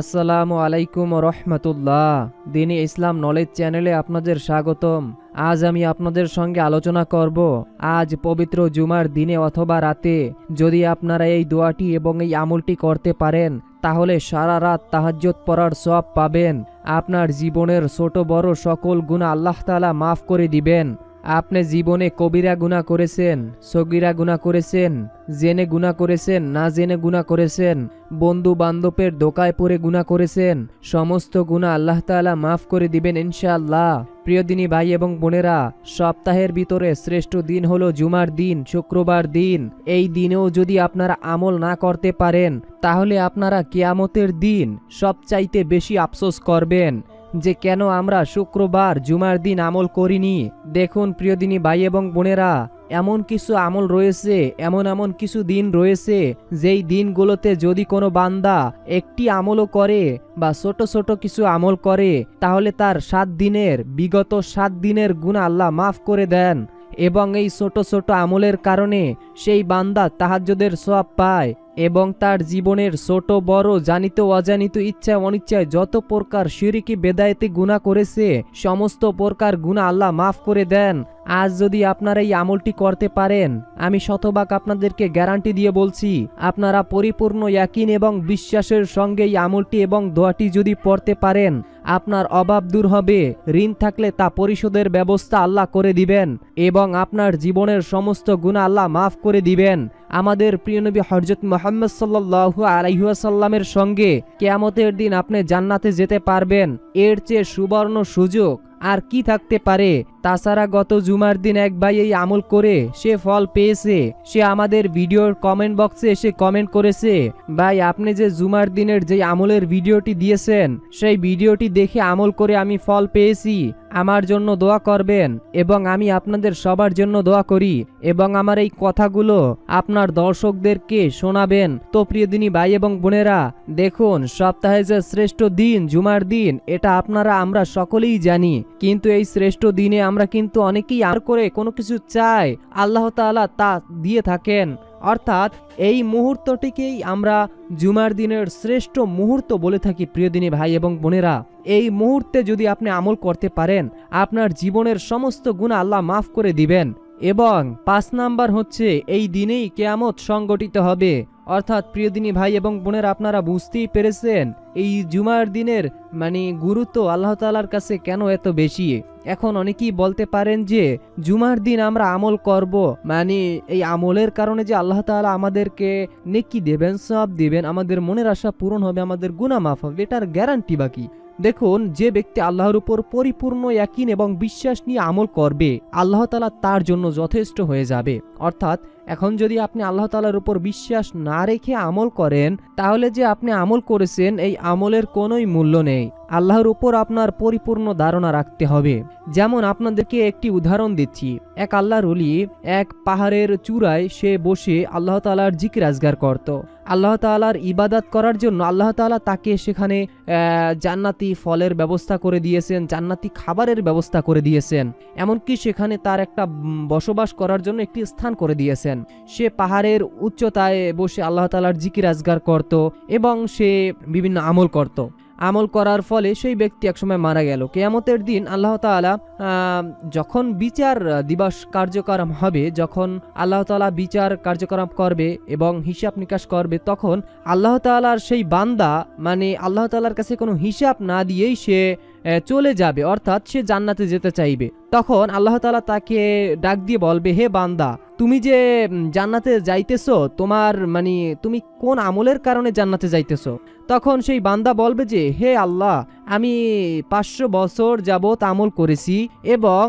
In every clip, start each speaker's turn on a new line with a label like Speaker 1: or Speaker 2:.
Speaker 1: আসসালামু আলাইকুম রহমতুল্লাহ। দিনী ইসলাম নলেজ চ্যানেলে আপনাদের স্বাগতম। আজ আমি আপনাদের সঙ্গে আলোচনা করব, আজ পবিত্র জুমার দিনে অথবা রাতে, যদি আপনারা এই দোয়াটি এবং এই আমলটি করতে পারেন, তাহলে সারা রাত তাহাজ্জত পড়ার সব পাবেন। আপনার জীবনের ছোট বড় সকল গুণা আল্লাহ তালা মাফ করে দিবেন। আপনি জীবনে কবিরা গুণা করেছেন, সগিরা গুণা করেছেন, জেনে গুণা করেছেন, না জেনে গুণা করেছেন বন্ধু বান্ধবের দোকায় পড়ে গুণা করেছেন, সমস্ত গুণা আল্লাহ তাআলা মাফ করে দিবেন ইনশাআল্লাহ। প্রিয় দিনী ভাই এবং বোনেরা, সপ্তাহের ভিতরে শ্রেষ্ঠ দিন হলো জুমার দিন, শুক্রবার দিন। এই দিনেও যদি আপনারা আমল না করতে পারেন, তাহলে আপনারা কিয়ামতের দিন সবচাইতে বেশি আফসোস করবেন। যে কেন আমরা শুক্রবার জুমার দিন আমল করিনি? দেখুন প্রিয়দিনী ভাই এবং বোনেরা, এমন কিছু আমল রয়েছে, এমন এমন কিছু দিন রয়েছে, যেই দিনগুলোতে যদি কোনো বান্দা একটি আমলও করে বা ছোট ছোট কিছু আমল করে, তাহলে তার সাত দিনের, বিগত সাত দিনের গুণ আল্লাহ মাফ করে দেন। এবং এই ছোট ছোট আমলের কারণে সেই বান্দা তাহাজ্জদের সব পায়। এবং তার জীবনের ছোট বড় জানিত অজানিত ইচ্ছা অনিচ্ছায় যত প্রকার শিরিকি বেদায়তি গুণা করেছে, সমস্ত প্রকার গুণা আল্লাহ মাফ করে দেন। আজ যদি আপনারা এই আমলটি করতে পারেন, আমি শতভাগ আপনাদেরকে গ্যারান্টি দিয়ে বলছি, আপনারা পরিপূর্ণ ইয়াকিন এবং বিশ্বাসের সঙ্গে এই আমলটি এবং দোয়াটি যদি পড়তে পারেন, আপনার অভাব দূর হবে, ঋণ থাকলে তা পরিশোধের ব্যবস্থা আল্লাহ করে দিবেন এবং আপনার জীবনের সমস্ত গুণা আল্লাহ মাফ করে দিবেন। আমাদের প্রিয় নবী হরজত মোহাম্মদ সাল্লাহু আলাইহাসাল্লামের সঙ্গে কেয়ামতের দিন আপনি জান্নাতে যেতে পারবেন। এর চেয়ে সুবর্ণ সুযোগ আর কি থাকতে পারে? তাছাড়া গত জুমার দিন এক ভাই এই আমল করে সে ফল পেয়েছে। সে আমাদের ভিডিওর কমেন্ট বক্সে এসে কমেন্ট করেছে, ভাই, আপনি যে জুমার দিনের যে আমলের ভিডিওটি দিয়েছেন, সেই ভিডিওটি দেখে আমল করে আমি ফল পেয়েছি। আমার জন্য দোয়া করবেন এবং আমি আপনাদের সবার জন্য দোয়া করি এবং আমার এই কথাগুলো আপনার দর্শকদেরকে শোনাবেন। তো প্রিয় দিনী ভাই এবং বোনেরা, দেখুন, সপ্তাহে যে শ্রেষ্ঠ দিন, জুমার দিন, এটা আপনারা, আমরা সকলেই জানি। কিন্তু এই শ্রেষ্ঠ দিনে আমরা কিন্তু অনেকেই আর করে কোনো কিছু চাই, আল্লাহ তালা তা দিয়ে থাকেন। অর্থাৎ এই মুহূর্তটিকেই আমরা জুমার দিনের শ্রেষ্ঠ মুহূর্ত বলে থাকি, প্রিয় দিনী ভাই এবং বোনেরা। এই মুহূর্তে যদি আপনি আমল করতে পারেন, আপনার জীবনের সমস্ত গুণ আল্লাহ মাফ করে দিবেন। এবং পাঁচ নাম্বার হচ্ছে, এই দিনেই কেয়ামত সংগঠিত হবে। অর্থাৎ প্রিয়দিনী ভাই এবং বোনের, আপনারা বুঝতেই পেরেছেন, এই জুমার দিনের মানে গুরুত্ব আল্লাহ তালার কাছে কেন এত বেশি? এখন অনেকেই বলতে পারেন যে, জুমার দিন আমরা আমল করব মানে এই আমলের কারণে যে আল্লাহ তাআলা আমাদেরকে নেকি দেবেন সব দেবেন, আমাদের মনের আশা পূরণ হবে, আমাদের গুণা মাফ হবে, এটার গ্যারান্টি বাকি দেখুন, যে ব্যক্তি আল্লাহর উপর পরিপূর্ণ একিন এবং বিশ্বাস নিয়ে আমল করবে, আল্লাহ তালা তার জন্য যথেষ্ট হয়ে যাবে। অর্থাৎ এখন যদি আপনি আল্লাহ তালার উপর বিশ্বাস না রেখে আমল করেন, তাহলে যে আপনি আমল করেছেন, এই আমলের কোনোই মূল্য নেই। আল্লাহর উপর আপনার পরিপূর্ণ ধারণা রাখতে হবে। যেমন আপনাদেরকে একটি উদাহরণ দিচ্ছি। এক আল্লাহর অলি এক পাহাড়ের চূড়ায় সে বসে আল্লাহ তালার জিকির আজগার করত। আল্লাহ তালার ইবাদাত করার জন্য আল্লাহ তালা তাকে সেখানে জান্নাতি ফলের ব্যবস্থা করে দিয়েছেন, জান্নাতি খাবারের ব্যবস্থা করে দিয়েছেন। এমনকি সেখানে তার একটা বসবাস করার জন্য একটি স্থান করে দিয়েছেন। সে পাহাড়ের উচ্চতায় বসে আল্লাহ তালার জিকির আজগার করত এবং সে বিভিন্ন আমল করত। আমল করার ফলে সেই ব্যক্তি একসময় মারা গেল। কেয়ামতের দিন আল্লাহ আহ, যখন বিচার দিবস কার্যক্রম হবে যখন আল্লাহ তাআলা বিচার কার্যক্রম করবে এবং হিসাব নিকাশ করবে তখন আল্লাহ তাআলার সেই বান্দা মানে আল্লাহ তালার কাছে কোনো হিসাব না দিয়েই সে চলে যাবে, অর্থাৎ সে জান্নাতে যেতে চাইবে। তখন আল্লাহ তাআলা তাকে ডাক দিয়ে বলবে, হে বান্দা, তুমি যে জান্নাতে যাইতেছো, তোমার মানে তুমি কোন আমলের কারণে জান্নাতে যাইতেছো? তখন সেই বান্দা বলবে যে, হে আল্লাহ, আমি পাঁচশো বছর যাবত আমল করেছি এবং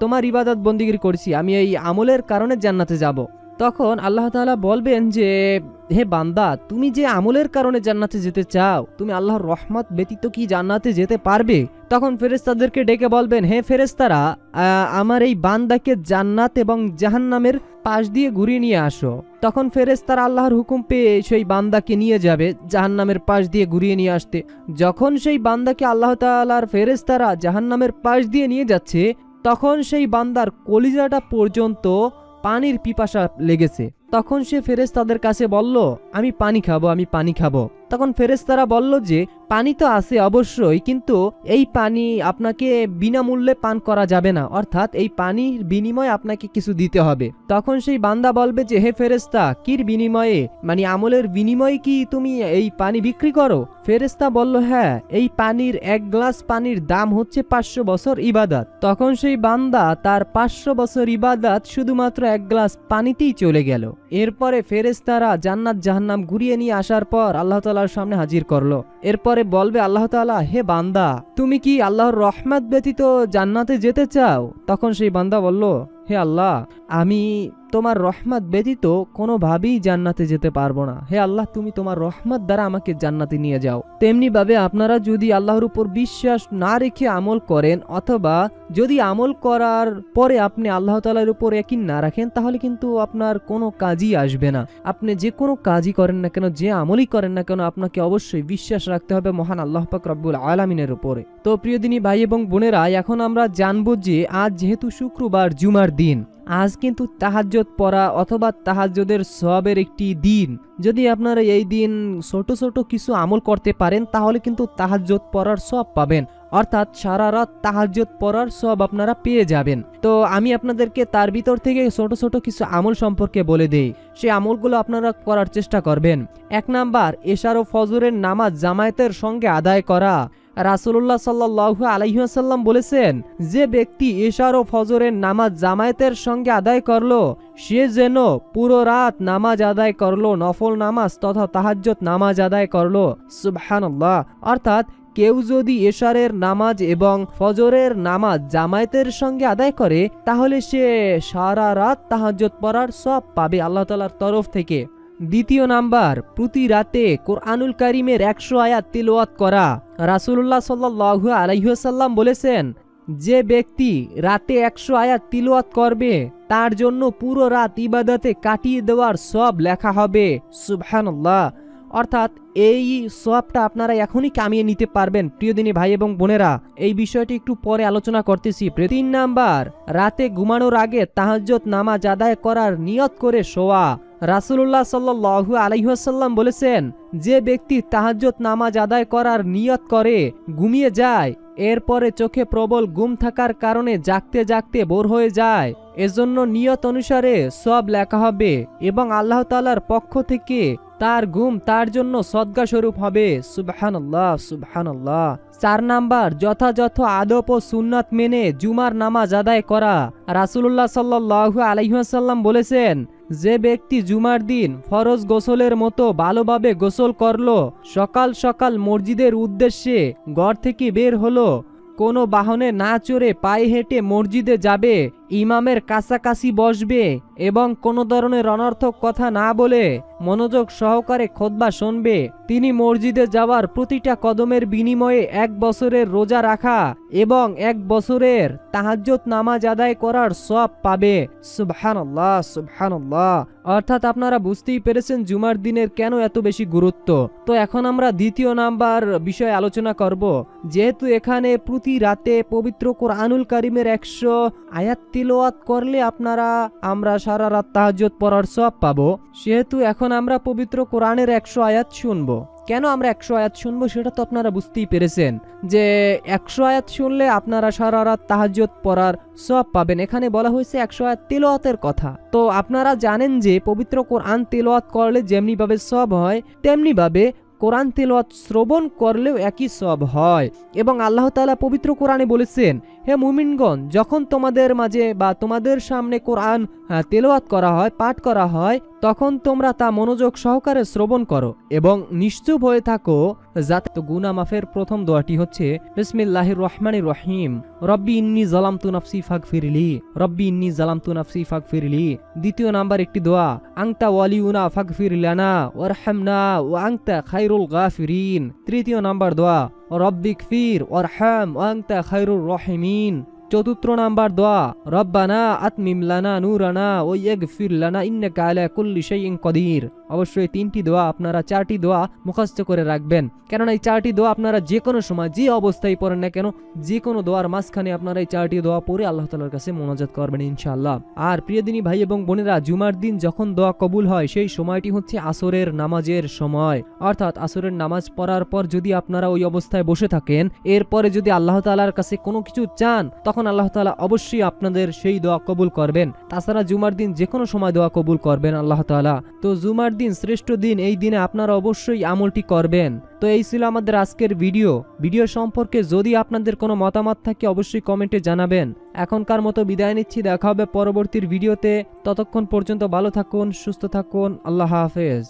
Speaker 1: তোমার ইবাদত বন্দিগিরি করেছি। আমি এই আমলের কারণে জান্নাতে যাব। তখন আল্লাহ তাআলা বলবেন যে হে বান্দা তুমি যে আমলের কারণে জান্নাতে যেতে চাও তুমি আল্লাহর রহমত ব্যতীত কি জান্নাতে যেতে পারবে? তখন ফেরেশতাদেরকে ডেকে বলবেন হে ফেরেশতারা আহ, আমার এই বান্দাকে জান্নাত এবং জাহান্নামের পাশ দিয়ে ঘুরিয়ে নিয়ে আসো। তখন ফেরেশতারা আল্লাহর হুকুম পেয়ে সেই বান্দাকে নিয়ে যাবে জাহান্নামের পাশ দিয়ে ঘুরিয়ে নিয়ে আসতে। যখন সেই বান্দাকে আল্লাহ তাআলার ফেরেশতারা জাহান্নামের পাশ দিয়ে নিয়ে যাচ্ছে তখন সেই বান্দার কলিজাটা পর্যন্ত পানির পিপাসা লেগেছে। তখন সে ফেরেস্তাদের কাছে বলল, আমি পানি খাব, আমি পানি খাব। তখন ফেরেস্তারা বলল যে, পানি তো আছে অবশ্যই, কিন্তু এই পানি আপনাকে বিনামূল্যে পান করা যাবে না। অর্থাৎ এই পানির বিনিময়ে আপনাকে কিছু দিতে হবে। তখন সেই বান্দা বলবে যে, হে ফেরেস্তা কির বিনিময়ে? মানে আমলের বিনিময়ে কি তুমি এই পানি বিক্রি করো? ফেরেস্তা বলল হ্যাঁ এই পানির এক গ্লাস পানির দাম হচ্ছে পাঁচশো বছর ইবাদাত। তখন সেই বান্দা তার পাঁচশো বছর ইবাদাত শুধুমাত্র এক গ্লাস পানিতেই চলে গেল। এরপরে ফেরেস্তারা জান্নাত জাহান্নাম ঘুরিয়ে নিয়ে আসার পর আল্লাহ তালার সামনে হাজির করল। এরপরে বলবে আল্লাহ তাআলা, হে বান্দা, তুমি কি আল্লাহর রহমাত ব্যতীত জান্নাতে যেতে চাও? তখন সেই বান্দা বলল হে আল্লাহ, আমি তোমার রহমত ব্যতীত কোনোভাবেই জান্নাতে যেতে পারব না। হে আল্লাহ, তুমি তোমার রহমত দ্বারা আমাকে জান্নাতে নিয়ে যাও। তেমনি ভাবে আপনারা যদি আল্লাহর উপর বিশ্বাস না রেখে আমল করেন, অথবা যদি আমল করার পরে আপনি আল্লাহ তালার উপর একই না রাখেন, তাহলে কিন্তু আপনার কোনো কাজই আসবে না। আপনি যে কোনো কাজই করেন না কেন, যে আমলই করেন না কেন, আপনাকে অবশ্যই বিশ্বাস রাখতে হবে মহান আল্লাহ পাক রব্বুল আলামিনের উপরে। তো প্রিয় দিনী ভাই এবং বোনেরা, এখন আমরা জানব যে আজ যেহেতু শুক্রবার, জুমার দিন। আজ কিন্তু তাহাজ্জত পড়া অথবা তাহাজ্জদের সবের একটি দিন। যদি আপনারা এই দিন ছোট ছোট কিছু আমল করতে পারেন, তাহলে কিন্তু তাহাজ্জত পড়ার সব পাবেন। অর্থাৎ সারা রাত তাহাজ্জত পড়ার সব আপনারা পেয়ে যাবেন। তো আমি আপনাদেরকে তার ভিতর থেকে ছোট ছোট কিছু আমল সম্পর্কে বলে দেই। সেই আমলগুলো আপনারা করার চেষ্টা করবেন। এক নাম্বার, এশার ও ফজরের নামাজ জামায়াতের সঙ্গে আদায় করা। রাসুল্লাহ সাল্লাহু আলাইসাল্লাম বলেছেন, যে ব্যক্তি এশার ও ফজরের নামাজ জামায়াতের সঙ্গে আদায় করল, সে যেন পুরো রাত নামাজ আদায় করল, নফল নামাজ তথা তাহাজ্জত নামাজ আদায় করল। সুবহানাল্লাহ। অর্থাৎ কেউ যদি এশারের নামাজ এবং ফজরের নামাজ জামায়াতের সঙ্গে আদায় করে, তাহলে সে সারা রাত তাহাজ্জত পড়ার সব পাবে আল্লাহ তালার তরফ থেকে। দ্বিতীয় নাম্বার, প্রতি রাতে কোরআনুল কারিমের একশো আয়াত তিলওয়াত করা। রাসুল্লাহ সাল্লাহ আলাইসাল্লাম বলেছেন, যে ব্যক্তি রাতে একশো আয়াত তিলওয়াত করবে, তার জন্য পুরো রাত ইবাদতে কাটিয়ে দেওয়ার সব লেখা হবে। সুবহানাল্লাহ। অর্থাৎ এই সবটা আপনারা এখনই কামিয়ে নিতে পারবেন প্রিয়দিনী ভাই এবং বোনেরা। এই বিষয়টি একটু পরে আলোচনা করতেছি। তিন নাম্বার, রাতে ঘুমানোর আগে তাহাজ্জত নামাজ আদায় করার নিয়ত করে শোয়া রাসুল্লাহ সাল্লু আলহিহাসাল্লাম বলেছেন, যে ব্যক্তি তাহাজ্জত নামাজ আদায় করার নিয়ত করে, ঘুমিয়ে যায়, এরপরে চোখে প্রবল গুম থাকার কারণে জাগতে জাগতে বোর হয়ে যায়। এজন্য নিয়ত অনুসারে সব লেখা হবে এবং আল্লাহ তালার পক্ষ থেকে তার ঘুম তার জন্য সদ্গা স্বরূপ হবে। সুবহানাল্লাহ সুবহানাল্লাহ। চার নাম্বার, যথাযথ আদব ও সুন্নাত মেনে জুমার নামাজ আদায় করা। রাসুল্লাহ সাল্লাহ আলহিহাসাল্লাম বলেছেন, যে ব্যক্তি জুমার দিন ফরজ গোসলের মতো ভালোভাবে গোসল করল, সকাল সকাল মসজিদের উদ্দেশ্যে ঘর থেকে বের হলো, কোনো বাহনে না চড়ে পায়ে হেঁটে মসজিদে যাবে ইমামের কাছাকাছি বসবে এবং কোনো ধরনের অনর্থক কথা না বলে মনোযোগ সহকারে খোদবা শুনবে। তিনি মসজিদে যাওয়ার প্রতিটা কদমের বিনিময়ে এক বছরের রোজা রাখা এবং এক বছরের তাহাজ্জত নামাজ আদায় করার সব পাবে। সুবহানাল্লাহ সুবহানাল্লাহ। অর্থাৎ আপনারা বুঝতেই পেরেছেন জুমার দিনের কেন এত বেশি গুরুত্ব। তো এখন আমরা দ্বিতীয় নাম্বার বিষয়ে আলোচনা করব। যেহেতু এখানে প্রতি রাতে পবিত্র কোরআনুল কারিমের একশো আয়াত তিলোয়াত করলে আপনারা, আমরা সারা রাত তাহাজ্জত পড়ার সব পাবো। সেহেতু এখন আমরা পবিত্র কোরআনের একশো আয়াত শুনব। কেন আমরা একশো আয়াত শুনব সেটা তো আপনারা বুঝতেই পেরেছেন যে একশো আয়াত শুনলে আপনারা সারা রাত তাহাজ্জত পড়ার সব পাবেন। এখানে বলা হয়েছে একশো আয়াত তেলোয়াতের কথা। তো আপনারা জানেন যে পবিত্র কোরআন তেলোয়াত করলে যেমনিভাবে সব হয়, তেমনিভাবে কোরআন তেলোয়াত শ্রবণ করলেও একই সব হয়। এবং আল্লাহ তালা পবিত্র কোরআনে বলেছেন, হে মুমিনগণ, যখন তোমাদের মাঝে বা তোমাদের সামনে কোরআন তেলোয়াত করা হয়, পাঠ করা হয় তখন তোমরা তা মনোযোগ সহকারে শ্রবণ করো এবং নিশ্চুপ হয়ে থাকো, যাতে তো গুনা মাফের প্রথম দোয়াটি হচ্ছে, বিসমিল্লাহির রহমানির রহিম, রব্বি ইন্নি জালাম জালামতু নাফসি ফাগফিরলি রব্বি ইন্নি জালাম জালামতু নাফসি ফাগফিরলি দ্বিতীয় নাম্বার একটি দোয়া, আংতা ওয়ালিউনা ফাগফির লানা ওয়ারহামনা ও আংতা খাইরুল গাফিরিন। তৃতীয় নাম্বার দোয়া রব্বিক ফির ওয়ারহাম ওয়াংতা খাইরুর রহিমিন। চতুর্থ নাম্বার দোয়া রব্বানা আতমিমলানা নুরানা ও এগ ফিরলানা ইন্নাকা আলা কুল্লি শাইইন কদির। অবশ্যই তিনটি দোয়া আপনারা চারটি দোয়া মুখস্থ করে রাখবেন। কেননা এই চারটি দোয়া আপনারা যে কোনো সময় যে অবস্থায় পড়েন না কেন, যে কোনো দোয়ার মাঝখানে আপনারা এই চারটি দোয়া পড়ে আল্লাহ তালার কাছে মোনাজাত করবেন ইনশাআল্লাহ। আর প্রিয় দিনী ভাই এবং বোনেরা, জুমার দিন যখন দোয়া কবুল হয়, সেই সময়টি হচ্ছে আসরের নামাজের সময়। অর্থাৎ আসরের নামাজ পড়ার পর যদি আপনারা ওই অবস্থায় বসে থাকেন, এরপরে যদি আল্লাহ তালার কাছে কোনো কিছু চান, তখন আল্লাহ তালা অবশ্যই আপনাদের সেই দোয়া কবুল করবেন। তাছাড়া জুমার দিন যে কোনো সময় দোয়া কবুল করবেন আল্লাহ তালা তো জুমার দিন শ্রেষ্ঠ দিন, এই দিনে আপনারা অবশ্যই আমলটি করবেন। তো এই ছিল আমাদের আজকের ভিডিও। ভিডিও সম্পর্কে যদি আপনাদের কোনো মতামত থাকে, অবশ্যই কমেন্টে জানাবেন। এখনকার মতো বিদায় নিচ্ছি, দেখা হবে পরবর্তীর ভিডিওতে। ততক্ষণ পর্যন্ত ভালো থাকুন, সুস্থ থাকুন। আল্লাহ হাফেজ।